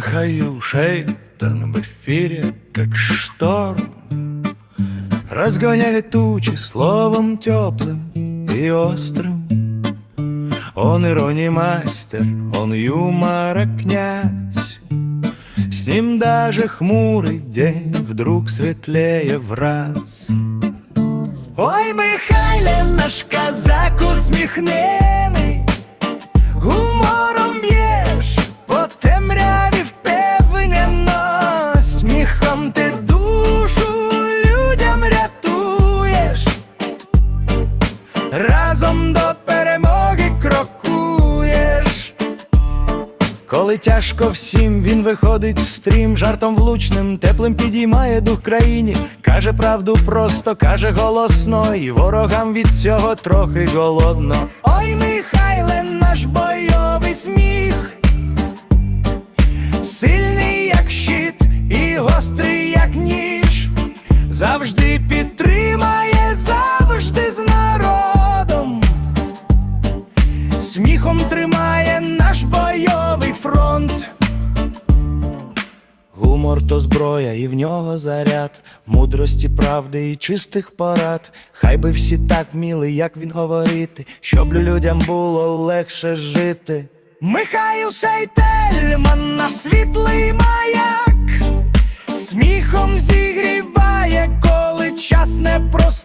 Михаил Шейтон в эфире, как шторм Разгоняет тучи словом теплым и острым. Он иронии мастер, он юмора князь. С ним даже хмурый день вдруг светлее в раз. Ой, Михайле, наш козак усміхнений Разом до перемоги крокуєш. Коли тяжко всім, він виходить в стрім, жартом влучним, теплим підіймає дух країні, каже правду просто, каже голосно, і ворогам від цього трохи голодно. Ой, Михайле, наш бойовий сміх, сильний, як щит, і гострий, як ніж, завжди підтримає, сміхом тримає наш бойовий фронт. Гумор то зброя, і в нього заряд, мудрості, правди і чистих порад. Хай би всі так вміли, як він говорити, щоб людям було легше жити. Михаїл Шейтельман, наш світлий маяк, сміхом зігріває, коли час непростий.